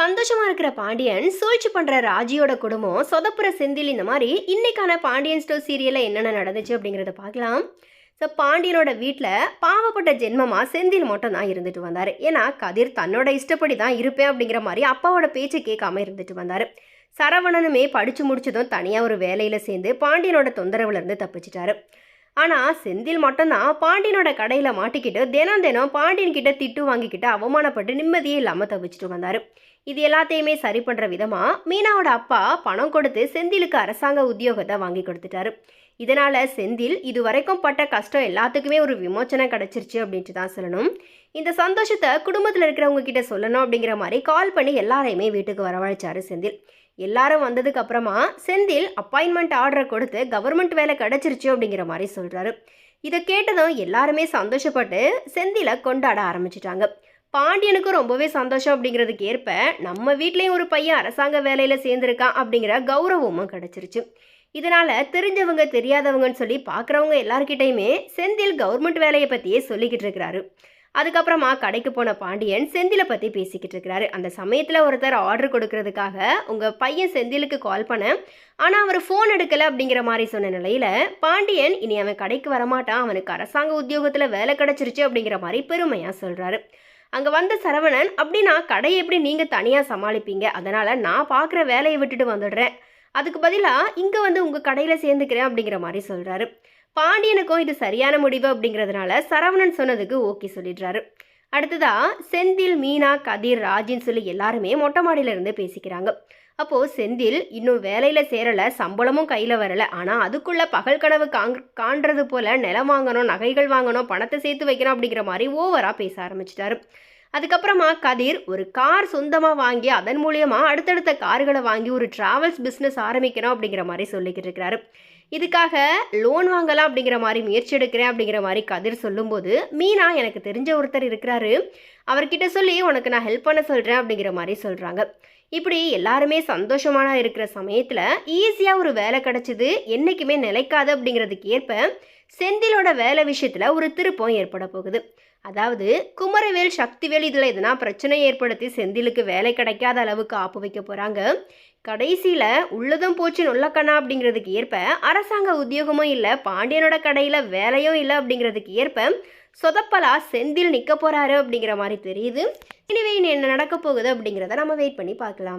சந்தோஷமா இருக்கிற பாண்டியன் சூழ்ச்சி பண்ற ராஜியோட குடும்பம் சொதப்புற செந்தில் இந்த மாதிரி இன்னைக்கான பாண்டியன் ஸ்டோர் சீரியல்ல என்னென்ன நடந்துச்சு அப்படிங்கிறத பார்க்கலாம். ஸோ பாண்டியனோட வீட்டில் பாவப்பட்ட ஜென்மமாக செந்தில் மட்டும் தான் இருந்துட்டு வந்தார். ஏன்னா கதிர் தன்னோட இஷ்டப்படி தான் இருப்பேன் அப்படிங்கிற மாதிரி அப்பாவோட பேச்சை கேட்காம இருந்துட்டு வந்தார். சரவணனுமே படித்து முடிச்சதும் தனியாக ஒரு வேலையில் சேர்ந்து பாண்டியனோட தொந்தரவுலேருந்து தப்பிச்சிட்டாரு. ஆனால் செந்தில் மட்டும்தான் பாண்டியனோட கடையில் மாட்டிக்கிட்டு தினம் தினம் பாண்டியன்கிட்ட திட்டு வாங்கிக்கிட்டு அவமானப்பட்டு நிம்மதியே இல்லாமல் தவிச்சிட்டு வந்தார். இது எல்லாத்தையுமே சரி பண்ணுற விதமாக மீனாவோட அப்பா பணம் கொடுத்து செந்திலுக்கு அரசாங்க உத்தியோகத்தை வாங்கி கொடுத்துட்டாரு. இதனால் செந்தில் இது வரைக்கும் பட்ட கஷ்டம் எல்லாத்துக்குமே ஒரு விமோச்சனம் கிடச்சிருச்சு அப்படின்ட்டு தான் சொல்லணும். இந்த சந்தோஷத்தை குடும்பத்தில் இருக்கிறவங்க கிட்ட சொல்லணும் அப்படிங்கிற மாதிரி கால் பண்ணி எல்லாரையுமே வீட்டுக்கு வரவழைச்சாரு செந்தில். எல்லாரும் வந்ததுக்கு அப்புறமா செந்தில் அப்பாயின்மெண்ட் ஆர்டரை கொடுத்து கவர்மெண்ட் வேலை கிடச்சிருச்சு அப்படிங்கிற மாதிரி சொல்கிறாரு இதை கேட்டதும் எல்லாருமே சந்தோஷப்பட்டு செந்திலை கொண்டாட ஆரம்பிச்சிட்டாங்க. பாண்டியனுக்கும் ரொம்பவே சந்தோஷம் அப்படிங்கிறதுக்கு ஏற்ப நம்ம வீட்லேயும் ஒரு பையன் அரசாங்க வேலையில் சேர்ந்துருக்கான் அப்படிங்கிற கௌரவமும் கிடச்சிருச்சு. இதனால் தெரிஞ்சவங்க தெரியாதவங்கன்னு சொல்லி பார்க்குறவங்க எல்லார்கிட்டையுமே செந்தில் கவர்மெண்ட் வேலையை பற்றியே சொல்லிக்கிட்டு இருக்கிறாரு. அதுக்கப்புறமா கடைக்கு போன பாண்டியன் செந்திலை பற்றி பேசிக்கிட்டு இருக்கிறாரு. அந்த சமயத்தில் ஒருத்தர் ஆர்டர் கொடுக்கறதுக்காக உங்கள் பையன் செந்திலுக்கு கால் பண்ண ஆனால் அவர் ஃபோன் எடுக்கலை அப்படிங்கிற மாதிரி சொன்ன நிலையில் பாண்டியன் இனி அவன் கடைக்கு வரமாட்டான் அவனுக்கு அரசாங்க உத்தியோகத்தில் வேலை கிடச்சிருச்சு அப்படிங்கிற மாதிரி பெருமையாக சொல்கிறாரு அங்கே வந்த சரவணன் அப்படின்னா கடையை எப்படி நீங்கள் தனியாக சமாளிப்பீங்க? அதனால் நான் பார்க்குற வேலையை விட்டுட்டு வந்துடுறேன். அதுக்கு பதிலாக இங்கே வந்து உங்கள் கடையில் சேர்ந்துக்கிறேன் அப்படிங்கிற மாதிரி சொல்கிறாரு பாண்டியனுக்கும் இது சரியான முடிவு அப்படிங்கிறதுனால சரவணன் சொன்னதுக்கு ஓகே சொல்லிடுறாரு. அடுத்ததா செந்தில் மீனா கதிர் ராஜின்னு சொல்லி எல்லாருமே மொட்டை மாடியில இருந்து பேசிக்கிறாங்க. அப்போது செந்தில் இன்னும் வேலையில் சேரலை சம்பளமும் கையில் வரல. ஆனால் அதுக்குள்ளே பகல் கனவு காங் காண்றது போல் நிலம் வாங்கணும் நகைகள் வாங்கணும் பணத்தை சேர்த்து வைக்கணும் அப்படிங்கிற மாதிரி ஓவராக பேச ஆரம்பிச்சிட்டாரு. அதுக்கப்புறமா கதிர் ஒரு கார் சொந்தமாக வாங்கி அதன் மூலியமாக அடுத்தடுத்த கார்களை வாங்கி ஒரு ட்ராவல்ஸ் பிஸ்னஸ் ஆரம்பிக்கணும் அப்படிங்கிற மாதிரி சொல்லிக்கிட்டு இருக்கிறாரு. இதுக்காக லோன் வாங்கலாம் அப்படிங்கிற மாதிரி முயற்சி எடுக்கிறேன் அப்படிங்கிற மாதிரி கதிர் சொல்லும்போது மீனா எனக்கு தெரிஞ்ச ஒருத்தர் இருக்கிறாரு. அவர்கிட்ட சொல்லி உனக்கு நான் ஹெல்ப் பண்ண சொல்கிறேன் அப்படிங்கிற மாதிரி சொல்கிறாங்க இப்படி எல்லாருமே சந்தோஷமான இருக்கிற சமயத்தில் ஈஸியாக ஒரு வேலை கிடச்சிது என்றைக்குமே நிலைக்காது அப்படிங்கிறதுக்கு ஏற்ப செந்திலோட வேலை விஷயத்தில் ஒரு திருப்பம் ஏற்பட போகுது. அதாவது குமரவேல் சக்திவேல் இதில் எதனா பிரச்சனை ஏற்படுத்தி செந்திலுக்கு வேலை கிடைக்காத அளவுக்கு ஆப்பு வைக்க போகிறாங்க கடைசியில் உள்ளதும் போச்சு நொல்லக்கண்ணா அப்படிங்கிறதுக்கு ஏற்ப அரசாங்க உத்தியோகமும் இல்லை பாண்டியனோட கடையில் வேலையும் இல்லை அப்படிங்கிறதுக்கு ஏற்ப சொதப்பலா செந்தில் நிற்க போகிறாரு அப்படிங்கிற மாதிரி தெரியுது. இனிவே என்ன நடக்க போகுது அப்படிங்கிறத நம்ம வெயிட் பண்ணி பார்க்கலாம்.